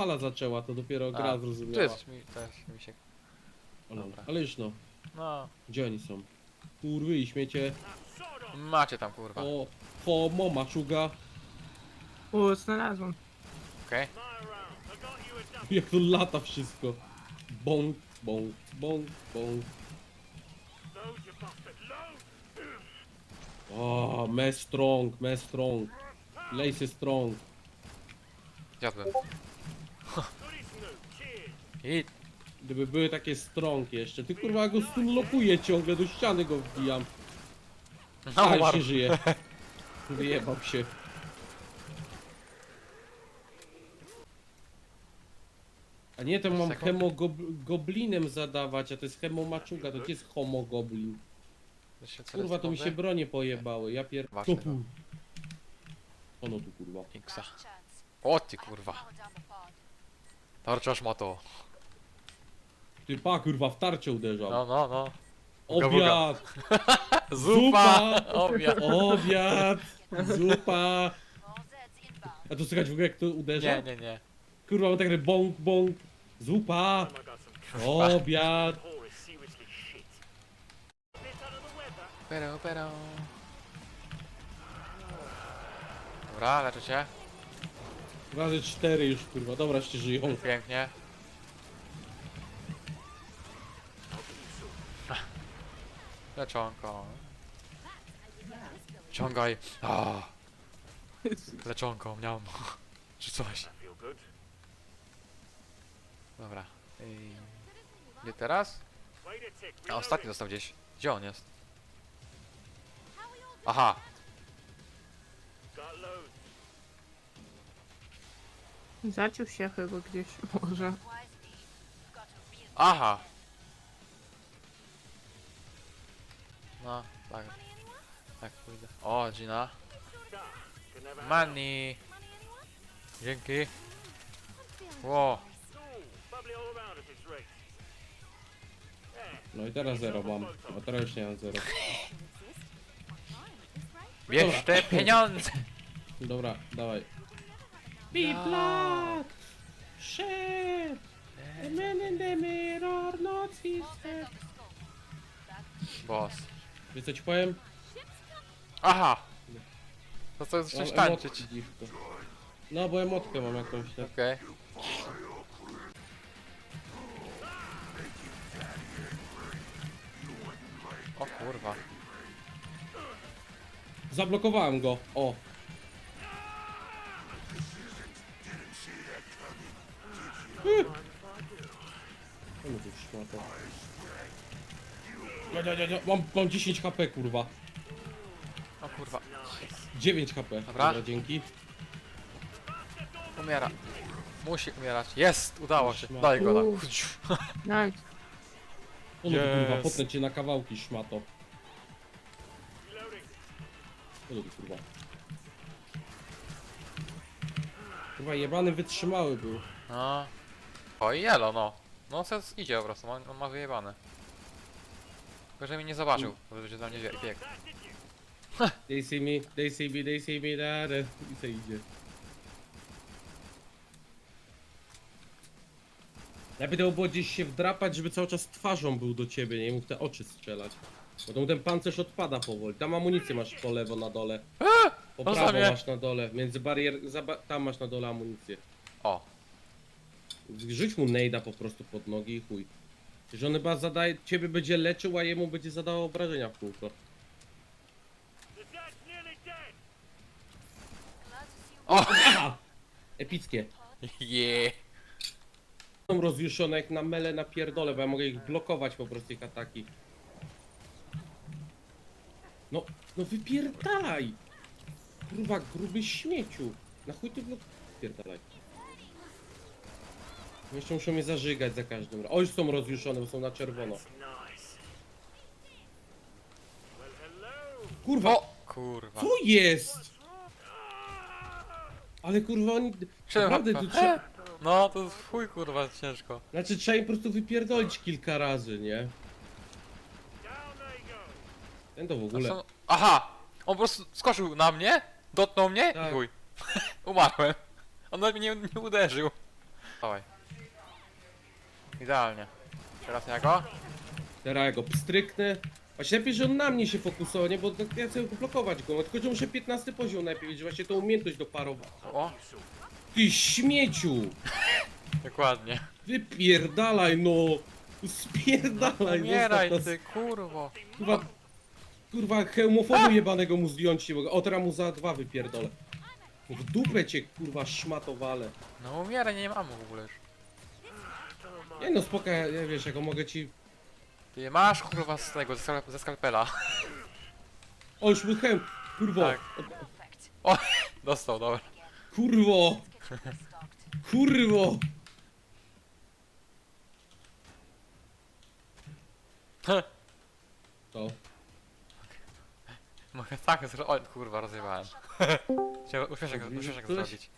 fala zaczęła, to dopiero gra A, Tu zrozumiała. jest mi, też mi się... Ale, dobra. ale już no, No, gdzie oni są? Kurwy i śmiecie. macie tam kurwa. O, homo, maczuga. O, znalazłam. Okej. Jak to lata wszystko. Bąk, bąk, bąk, bąk. O, me strong, me strong. Lace strong. Zjadłem. I... Gdyby były takie strong jeszcze. Ty kurwa go stunlokuję ciągle, do ściany go wbijam. No, Ale się żyje. Wyjebał się. A nie, to mam Sekund. hemogoblinem zadawać, a to jest hemomaczuga, to nie jest homogoblin. Kurwa, to mi się bronie pojebały, ja pier... Pu- Ono tu kurwa. Inksa. O ty kurwa. Tarczasz ma to. Ty pa kurwa, w tarczę uderzał. No, no, no. Obiad! Zupa! Obiad. Obiad! Zupa! A to słychać w ogóle jak to uderza? Nie, nie, nie. Kurwa, mam tak bąk, bąk, zupa, obiad. Pero, pero. Dobra, leczę cię. Razy cztery już, kurwa, dobra, jeszcze żyją. Pięknie. Leczonko. Ciągaj. A. Leczonko, miałem. Czy coś. Dobra. Ej. Gdzie teraz? A ostatni został gdzieś. Gdzie on jest? Aha. Zaciął się chyba gdzieś, może. Aha. No, tak. Tak pójdę. O, Gina. Money. Dzięki. Ło. No i teraz zero mam, a teraz już nie mam zero. Bierz te pieniądze. Dobra, dawaj. Be black! Shit! The man in the mirror, not his head. Boss. Wiesz co ci powiem? Aha. To co, Mam zacząć emotkę tańczyć. dziwko. No, bo emotkę mam jakąś tak. Okej. O kurwa. Zablokowałem go, o. Tu szmata. Ja, ja, ja, ja, Mam, mam 10 HP, kurwa. O kurwa. 9 HP. Dobra. dzięki. Umiera. Musi umierać. Jest! Udało się. Daj go tam. Uff. Nice. Ono tu, kurwa, Yes. potnę cię na kawałki, szmato. Ono kurwa. Kurwa, jebany wytrzymały był. No. O i jelo, no. No co idzie po prostu, on, on ma wyjebane. Tylko, że mnie nie zobaczył, bo będzie za mnie wie- bieg. They see me, they see me, they see me, da, da. I co idzie. Lepiej to było gdzieś się wdrapać, żeby cały czas twarzą był do ciebie, nie mógł te oczy strzelać. Bo tam ten pancerz odpada powoli. Tam amunicję masz po lewo na dole. Po on prawo masz na dole. Między barier... za ba- Tam masz na dole amunicję. O. Rzuć mu nejda po prostu pod nogi i chuj. Że on chyba zadaje... Ciebie będzie leczył, a jemu będzie zadawał obrażenia w kółko. O! Aha! Epickie. Yeah. Są rozjuszone jak na mele na pierdole, bo ja mogę ich blokować po prostu ich ataki. No, no wypierdalaj! Kurwa, gruby śmieciu. Na chuj ty blok... Wypierdalaj. Jeszcze muszą mnie zażygać za każdym razem. O, już są rozjuszone, bo są na czerwono. Kurwa, O! Kurwa. co jest? Ale kurwa oni... Siedem Naprawdę tu trzeba... No to chuj kurwa ciężko. Znaczy trzeba im po prostu wypierdolić kilka razy, nie? Ten to w A ogóle... co- Aha! On po prostu skoczył na mnie, dotknął mnie Tak. i chuj. Umarłem. On nawet mnie nie, nie uderzył. Dawaj. Idealnie. Teraz ja go? Teraz ja go pstryknę. Właśnie lepiej, że on na mnie się fokusował, nie? Bo ja chcę blokować go. No, tylko, że muszę 15 poziom najpierw, że właśnie tą umiejętność doparować. O, Ty śmieciu! dokładnie. Wypierdalaj no! Spierdalaj! Umieraj zostaw nas. ty, kurwo. Kurwa, kurwa hełmofobu jebanego mu zdjąć nie mogę. O, teraz mu za dwa wypierdolę. W dupę cię kurwa szmatowale. No umieraj, nie mam w ogóle już. Nie no spoko, ja, ja wiesz, jako mogę ci... Ty masz kurwa z tego, ze, skalp ze skalpela. O, już hełm... Kurwo! Tak. O, dostał, dobra. Kurwo! Kurwo! To. Mogę tak zrobić. O, kurwa, rozjebałem. Chciałem uśmieszek, uśmieszek zrobić.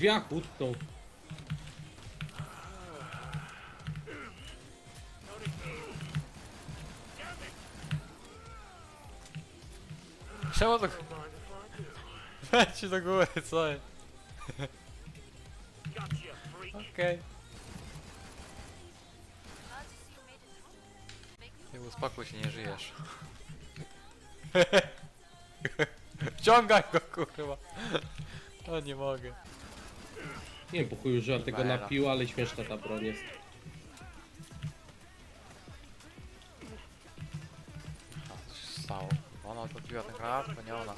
Drzwiach utknął. Czemu to... Leci do góry, co jest? Okej. Nie uspokój się, nie żyjesz. Wciągaj go, kurwa. O, nie mogę. Nie wiem po chuju, że on tego napił, ale śmieszna ta broń jest. A, co się stało? Ona odbiła ten granat, to nie ona.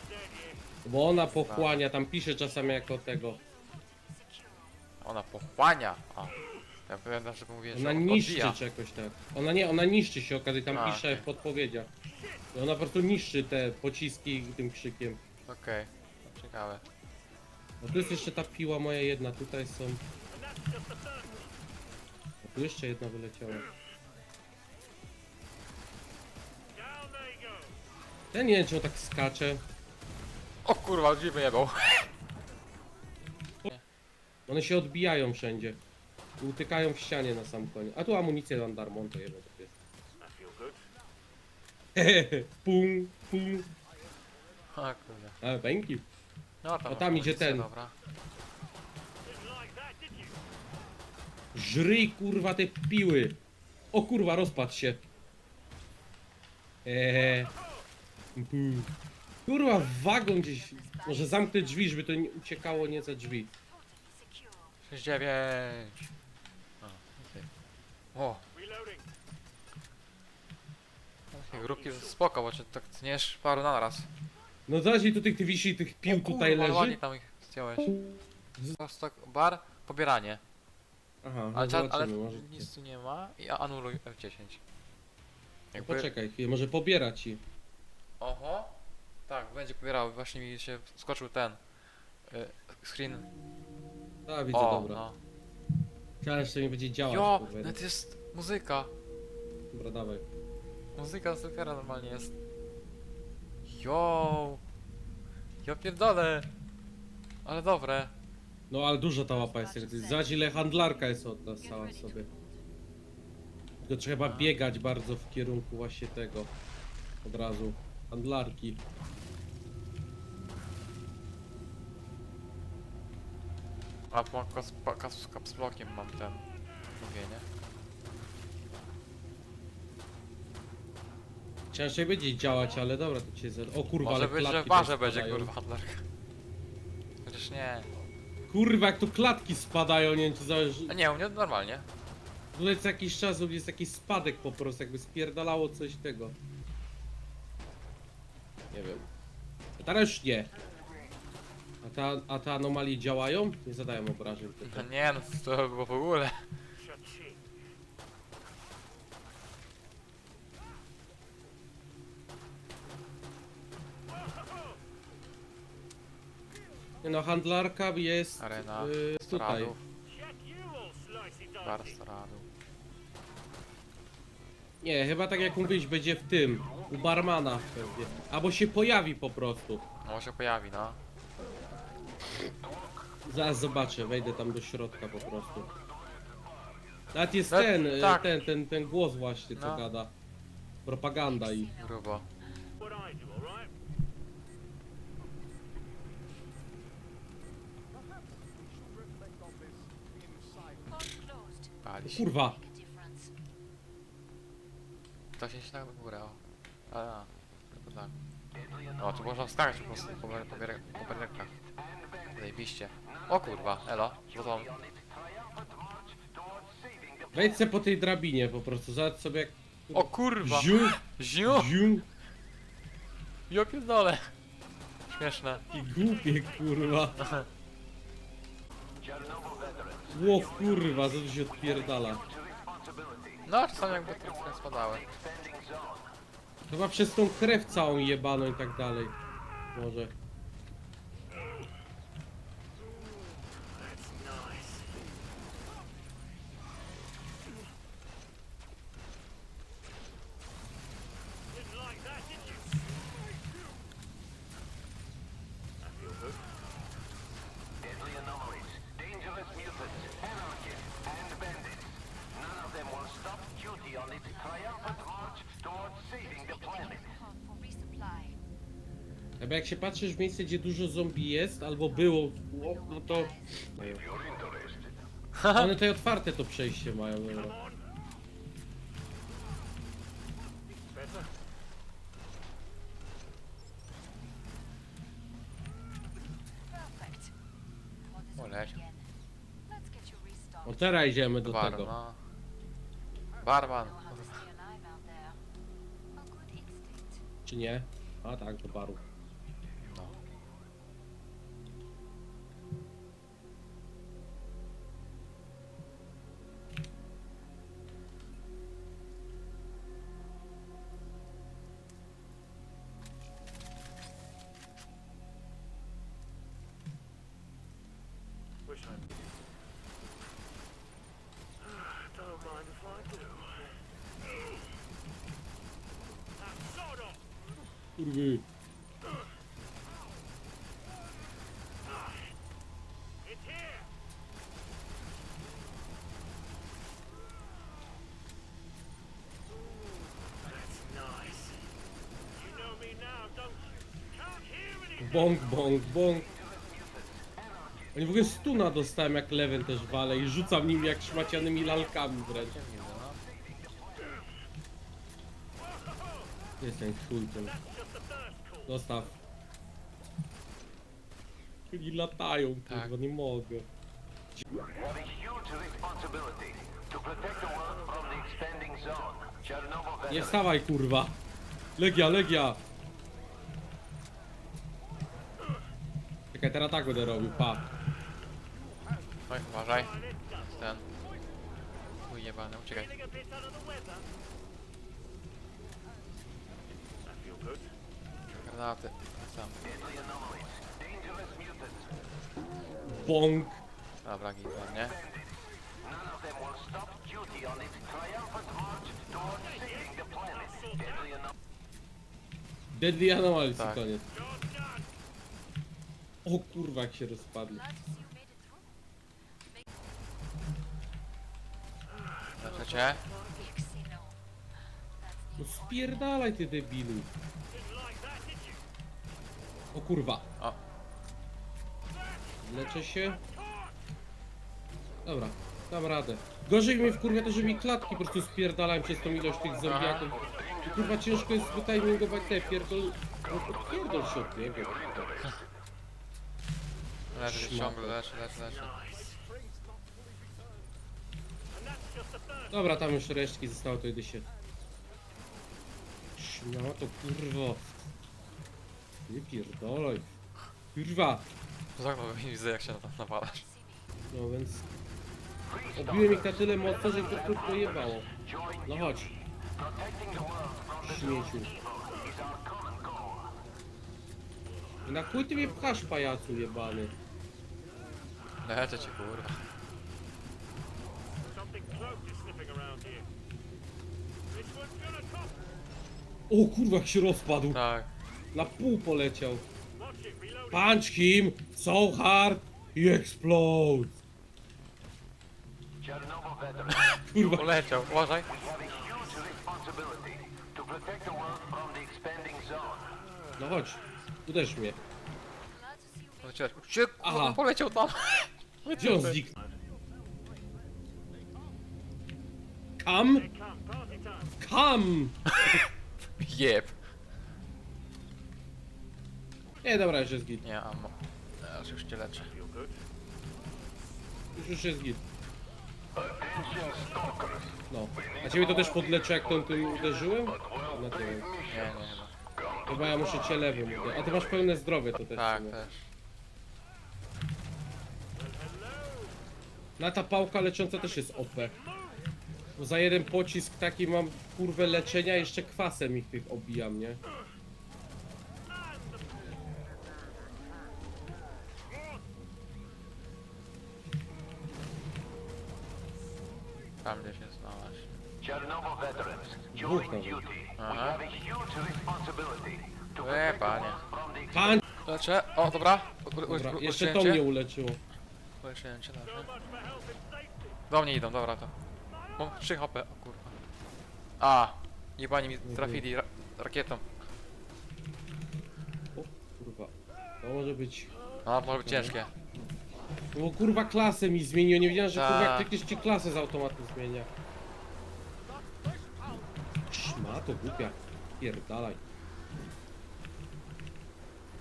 Bo ona pochłania, tam pisze czasami jako tego. Ona pochłania. A. Ja pamiętam, że mówię, że Ona on niszczy odbija. czegoś tak. Ona nie, ona niszczy się okazji, tam A, pisze okej. w podpowiedziach. I ona po prostu niszczy te pociski tym krzykiem. Okej. Ciekawe. A tu jest jeszcze ta piła moja jedna, tutaj są... A tu jeszcze jedna wyleciała. Ten nie wiem, czy on tak skacze. O kurwa, drzwi wyjebał. One się odbijają wszędzie. I utykają w ścianie na sam koniec. A tu amunicję mam darmo, to jedno tak jest. Hehehe, pum, pum. A kurde. A, bęki. No tam, O, tam idzie ten. Dobra. Żryj kurwa te piły. O kurwa, rozpadł się. Eee. Pu. Kurwa, wagon gdzieś. Może zamknę drzwi, żeby to nie uciekało nie za drzwi. 69. A, okej. O. Takie grupki spoko, bo cię tak tniesz paru na raz. No zaś tu tych, tych wisi, tych pił O tutaj kurwa, ładnie leży. tam ich zdjąłeś. Stock bar, pobieranie. Aha, no Ale, ale zobaczymy, może. nic tu nie ma i anuluj F10. No poczekaj chwilę, może pobiera ci. Oho. Tak, będzie pobierał. Właśnie mi się skoczył ten. Y, screen. A, widzę, O, dobra. no. Chciałem jeszcze nie będzie działać. Jo, kurwa. nawet jest muzyka. Dobra, dawaj. Muzyka z Stalkera normalnie jest. Jo. Ja pierdolę. Ale dobre. No ale duża ta łapa jest. Zobacz ile handlarka jest od nas cała sobie. Tylko trzeba biegać bardzo w kierunku właśnie tego. Od razu. Handlarki. A po kas, pa- mam ten. Mówienie. Chciałem jeszcze będzie działać, ale dobra, to cię zer... O kurwa, Może ale być, że klatki w barze będzie spadają. kurwa handlarka. Chociaż nie. Kurwa, jak tu klatki spadają, nie wiem czy zależy... A nie, u mnie normalnie. Tutaj co jakiś czas jest jakiś spadek po prostu, jakby spierdalało coś tego. Nie wiem. A teraz już nie. A, ta, a te anomalie działają? Nie zadają obrażeń. No tylko. nie, no to było w ogóle. Nie no, handlarka jest Arena. y, tutaj. Storadów. Bar. Nie, chyba tak jak mówiłeś, będzie w tym. U barmana pewnie. Albo się pojawi po prostu. No się pojawi, no. Zaraz zobaczę, wejdę tam do środka po prostu. Nawet jest No, ten, e, tak. ten, ten, ten głos właśnie, co No. gada. Propaganda i... Grubo. Się. Kurwa! To się się na górę, o. A, tylko tak. O, tu można wskakać po prostu po, po, biere- po bernerkach. Zajebiście. O kurwa, elo, to? Wejdź se po tej drabinie po prostu, zobacz sobie jak... O kurwa! Ziu, Ziu! ziu Ja pierdolę! Śmieszne. i głupie kurwa. Ło kurwa, co tu się odpierdala. No, czasami jakby trochę spadały. Chyba przez tą krew całą jebaną i tak dalej. Może. Albo jak się patrzysz w miejsce, gdzie dużo zombie jest, albo było, no to... One tutaj otwarte to przejście mają, dobra. Perfect. This O, again? Let's get you teraz idziemy do tego. no. Barman. Know how to stay alive out there. A good instinct. Czy nie? A tak, do baru. Anything! Bąk, bąk, bąk. Oni w ogóle stuna dostałem jak Leven też wale i rzucam nim jak szmacianymi lalkami wręcz. Jest ten Dostaw. Oni latają, Tak. kurwa, nie mogę. We have a huge responsibility to protect the world from the expanding zone. Chernobyl Nie veterans. wstawaj, kurwa. Legia, legia. Czekaj, teraz tak będę robił, pa. Oj, uważaj. Ten. Chuj jebany, uciekaj. I feel good. Granaty. Mutants. Bąk. Dobra, git, nie? Deadly Anomalies Tak. i koniec. O kurwa, jak się rozpadli. Leczę cię. No spierdalaj ty debilu. O kurwa. O. Leczę się. Dobra, dam radę. Gorzej mnie wkurwia to, że mi klatki po prostu spierdalają przez tą ilość tych zombiaków. I kurwa ciężko jest wytimingować te pierdol... No to pierdol się od niego. Się ciągle, leczę, leczę, leczę. Dobra, tam już resztki zostało, to idę się... No to kurwo. Nie pierdolaj. Kurwa. Z okna widzę jak się na to nawalasz. No więc... Obiłem ich na tyle mocno, że ich po prostu pojebało. No chodź. Śmieciu. Na chuj ty mnie pchasz, pajacu jebany. Leczę cię kurwa. Something cloaked is sniffing around here. This one's gonna top. O kurwa, jak się rozpadł. Tak. Na pół poleciał. Punch him so hard he explodes. Kurwa. Poleciał, uważaj. No chodź, uderz mnie. Poleciał, Gdzie, Aha. Aha. poleciał tam. Gdzie on zniknął? Kam? Kam! Jeb. Nie, dobra, już jest git. Nie, ammo. Teraz już cię leczę. Już, już jest git. No. A ciebie to też podleczę, jak tą tym uderzyłem? No nie wiem. Nie, nie chyba. Chyba ja muszę cię lewym uderzyć. A ty masz pełne zdrowie to też. Tak, też. Na ta pałka lecząca też jest OP. Bo za jeden pocisk taki mam kurwę leczenia, jeszcze kwasem ich tych obijam, nie? Tam gdzieś jest, no właśnie. Chernobyl veterans, during duty, we Aha. have a huge responsibility to protect the panie. from the Pan! Leczę. O, dobra. U, Dobra, u, jeszcze to mnie uleczyło. Do mnie idą, dobra to. Mam 3 HP, o kurwa. A! Jebani mi trafili ra rakietą. O kurwa. To może być... No, może być ciężkie. No bo kurwa klasę mi zmieniło, nie wiedziałem, że kurwa jak Tak. klikniesz ci klasę z automatu zmienia. Szmato głupia. Pierdalaj.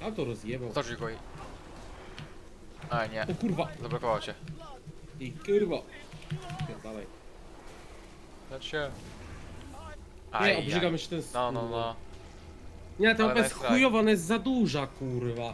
A to rozjebał. Otoczył go i... A nie, O kurwa. zablokował cię. I kurwa. Pierdalaj. Lecz się. Nie, obrzygam jeszcze ten No, no, no. Nie, ta Ale mapa jest nice try. chujowa, ona jest za duża, kurwa.